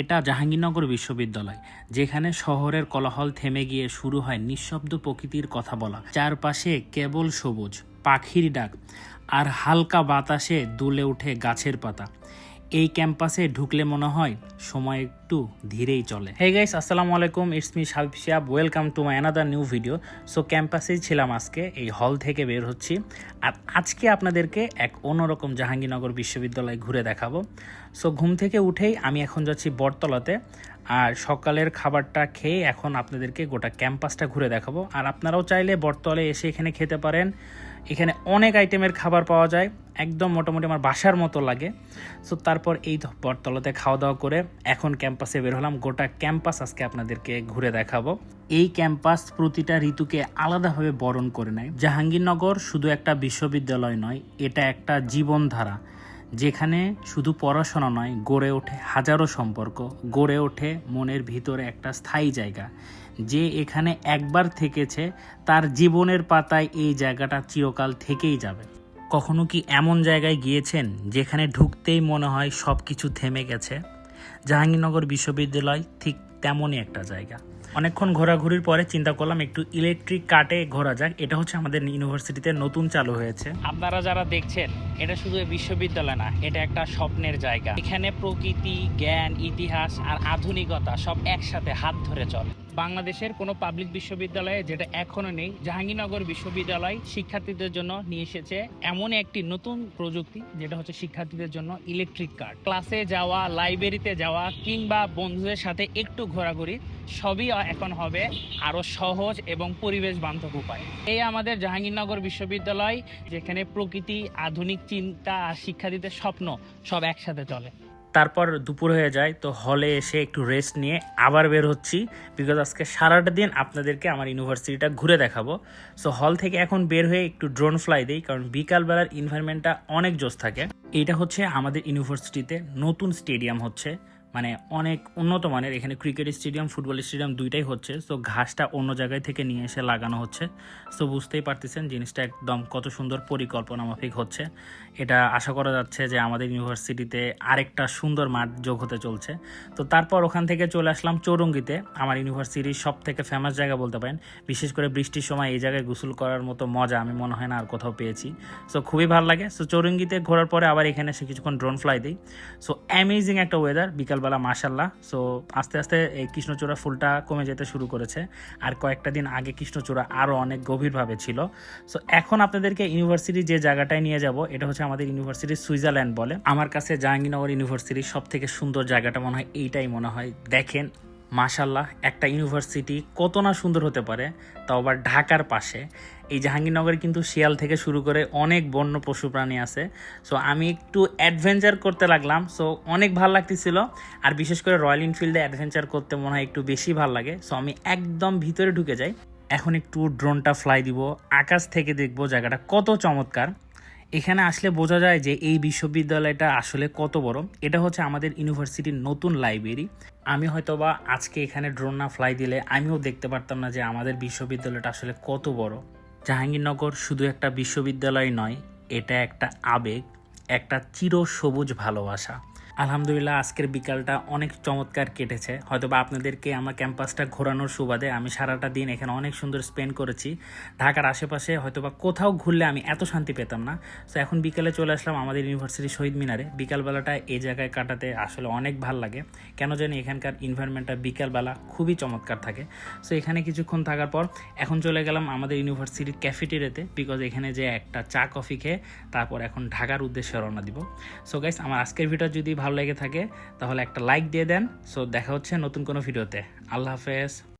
এটা জাহাঙ্গীরনগর বিশ্ববিদ্যালয়, যেখানে শহরের কলাহল থেমে গিয়ে শুরু হয় নিঃশব্দ প্রকৃতির কথা বলা। চারপাশে কেবল সবুজ, পাখির ডাক, আর হালকা বাতাসে দুলে ওঠে গাছের পাতা। এই ক্যাম্পাসে ঢুকলে মনে হয় সময় একটু ধীরেই চলে। হে গাইস আসসালামু আলাইকুম it's me Shabib Shiyab. Welcome to my another new video so ক্যাম্পাসেই ছিলাম আজকে, এই হল থেকে বের হচ্ছি। আর আজকে আপনাদেরকে এক অন্যরকম জাহাঙ্গীরনগর বিশ্ববিদ্যালয় ঘুরে দেখাবো। সো ঘুম থেকে উঠেই আমি এখন যাচ্ছি বটতলাতে। আর সকালের খাবারটা খেয়ে এখন আপনাদেরকে গোটা ক্যাম্পাসটা ঘুরে দেখাবো। আর আপনারাও চাইলে বটতলে এসে এখানে খেতে পারেন। এখানে অনেক আইটেমের খাবার পাওয়া যায়। একদম মোটামুটি আমার বাসার মতো লাগে। সো তারপর এই বটতলাতে খাওয়া দাওয়া করে এখন ক্যাম্পাসে বের হলাম। গোটা ক্যাম্পাস আজকে আপনাদেরকে ঘুরে দেখাবো। এই ক্যাম্পাস প্রতিটা ঋতুকে আলাদাভাবে বরণ করে নেয়। জাহাঙ্গীরনগর শুধু একটা বিশ্ববিদ্যালয় নয়, এটা একটা জীবনধারা। যেখানে শুধু পড়াশোনা নয়, গড়ে ওঠে হাজারো সম্পর্ক, গড়ে ওঠে মনের ভিতরে একটা স্থায়ী জায়গা। যে এখানে একবার থেকেছে, তার জীবনের পাতায় এই জায়গাটা চিরকাল থেকেই যাবে। কখনো কি এমন জায়গায় গিয়েছেন, যেখানে ঢুকতেই মনে হয় সব কিছু থেমে গেছে? জাহাঙ্গীরনগর বিশ্ববিদ্যালয় ঠিক তেমনই একটা জায়গা। অনেকক্ষণ ঘোরাঘুরির পরে চিন্তা করলাম একটু ইলেকট্রিক কাটে ঘোরা যাক। এটা হচ্ছে আমাদের ইউনিভার্সিটিতে নতুন চালু হয়েছে। আপনারা যারা দেখছেন, এটা শুধু বিশ্ববিদ্যালয় না, এটা একটা স্বপ্নের জায়গা। এখানে প্রকৃতি, জ্ঞান, ইতিহাস আর আধুনিকতা সব একসাথে হাত ধরে চলে। বাংলাদেশের কোনো পাবলিক বিশ্ববিদ্যালয়ে, যেটা এখনও নেই, জাহাঙ্গীরনগর বিশ্ববিদ্যালয় শিক্ষার্থীদের জন্য নিয়ে এসেছে এমন একটি নতুন প্রযুক্তি, যেটা হচ্ছে শিক্ষার্থীদের জন্য ইলেকট্রিক কার্ড ক্লাসে যাওয়া লাইব্রেরিতে যাওয়া, কিংবা বন্ধুদের সাথে একটু ঘোরাঘুরি, সবই এখন হবে আরও সহজ এবং পরিবেশ বান্ধব উপায়। এই আমাদের জাহাঙ্গীরনগর বিশ্ববিদ্যালয়, যেখানে প্রকৃতি, আধুনিক চিন্তা আর শিক্ষার্থীদের স্বপ্ন, সব একসাথে চলে। তারপর দুপুর হয়ে যায়, তো হলে এসে একটু রেস্ট নিয়ে আবার বের হচ্ছি। বিকজ আজকে সারাটা দিন আপনাদেরকে আমার ইউনিভার্সিটিটা ঘুরে দেখাবো। সো হল থেকে এখন বের হয়ে একটু ড্রোন ফ্লাই দিই, কারণ বিকালবেলার ইনভারমেন্টটা অনেক জোস থাকে। এটা হচ্ছে আমাদের ইউনিভার্সিটিতে নতুন স্টেডিয়াম হচ্ছে। মানে অনেক উন্নত মানের। এখানে ক্রিকেট স্টেডিয়াম ফুটবল স্টেডিয়াম দুইটাই হচ্ছে। সো ঘাসটা অন্য জায়গায় থেকে নিয়ে এসে লাগানো হচ্ছে। সো বুঝতেই পারতেছেন জিনিসটা একদম কত সুন্দর পরিকল্পনা মাফিক হচ্ছে। এটা আশা করা যাচ্ছে যে আমাদের ইউনিভার্সিটিতে আরেকটা সুন্দর মাঠ যোগ হতে চলছে। তো, তারপর ওখান থেকে চলে আসলাম চৌরঙ্গিতে। আমার ইউনিভার্সিটির সব থেকে ফেমাস জায়গা বলতে পারেন। বিশেষ করে বৃষ্টির সময় এই জায়গায় গোসল করার মতো মজা আমি মনে হয় না আর কোথাও পেয়েছি। সো খুবই ভালো লাগে। সো চৌরঙ্গিতে ঘোরার পরে আবার এখানে এসে কিছুক্ষণ ড্রোন ফ্লাই দিই। সো অ্যামেজিং একটা ওয়েদার বিকালবেলা মাসাল্লাহ সো আস্তে আস্তে এই কৃষ্ণচূড়া ফুলটা কমে যেতে শুরু করেছে। আর কয়েকটা দিন আগে কৃষ্ণচূড়া আরও অনেক গভীরভাবে ছিল। সো এখন আপনাদেরকে ইউনিভার্সিটি যে জায়গাটায় নিয়ে যাব, এটা হচ্ছে আমাদের ইউনিভার্সিটি সুইজারল্যান্ড বলে। আমার কাছে জাহাঙ্গীরনগর ইউনিভার্সিটির সব থেকে সুন্দর জায়গাটা মনে হয়, এইটাই মনে হয়। দেখেন মাশাল্লাহ, একটা ইউনিভার্সিটি কত না সুন্দর হতে পারে, তাও আবার ঢাকার পাশে। এই জাহাঙ্গীরনগরে কিন্তু শিয়াল থেকে শুরু করে অনেক বন্য পশু প্রাণী আছে। সো আমি একটু অ্যাডভেঞ্চার করতে লাগলাম। সো অনেক ভালো লাগতেছিল। আর বিশেষ করে রয়্যাল এনফিল্ডে অ্যাডভেঞ্চার করতে মনে হয় একটু বেশি ভালো লাগে। সো আমি একদম ভিতরে ঢুকে যাই। এখন একটু ড্রোনটা ফ্লাই দিব। আকাশ থেকে দেখব জায়গাটা কত চমৎকার। এখানে আসলে বোঝা যায় যে এই বিশ্ববিদ্যালয়টা আসলে কত বড়। এটা হচ্ছে আমাদের ইউনিভার্সিটির নতুন লাইব্রেরি। আমি হয়তোবা আজকে এখানে ড্রোন না ফ্লাই দিলে আমিও দেখতে পারতাম না যে আমাদের বিশ্ববিদ্যালয়টা আসলে কত বড়। জাহাঙ্গীরনগর শুধু একটা বিশ্ববিদ্যালয় নয়, এটা একটা আবেগ, একটা চির সবুজ ভালোবাসা। আলহামদুলিল্লাহ আজকের বিকালটা অনেক চমৎকার কেটেছে। হয়তো বা আপনাদেরকে আমার ক্যাম্পাসটা ঘোরানোর সুবাদে আমি সারাটা দিন এখানে অনেক সুন্দর স্পেন্ড করেছি। ঢাকার আশেপাশে হয়তো বা কোথাও ঘুরলে আমি এত শান্তি পেতাম না। সো এখন বিকালে চলে আসলাম আমাদের ইউনিভার্সিটি শহীদ মিনারে। বিকালবেলাটা এই জায়গায় কাটাতে আসলে অনেক ভালো লাগে। কেন জানি এখানকার ইনভায়রনমেন্টটা বিকালবেলা খুবই চমৎকার থাকে। সো এখানে কিছুক্ষণ থাকার পর এখন চলে গেলাম আমাদের ইউনিভার্সিটির ক্যাফেটেরিয়াতে বিকজ এখানে যে একটা চা, কফি খেয়ে তারপর এখন ঢাকার উদ্দেশ্যে রওনা দিব। সো গাইস আমার আজকের ভিডিও যদি ভালো লেগে থাকে, তাহলে একটা লাইক দিয়ে দেন। সো দেখা হচ্ছে নতুন কোনো ভিডিওতে আল্লাহ হাফেজ।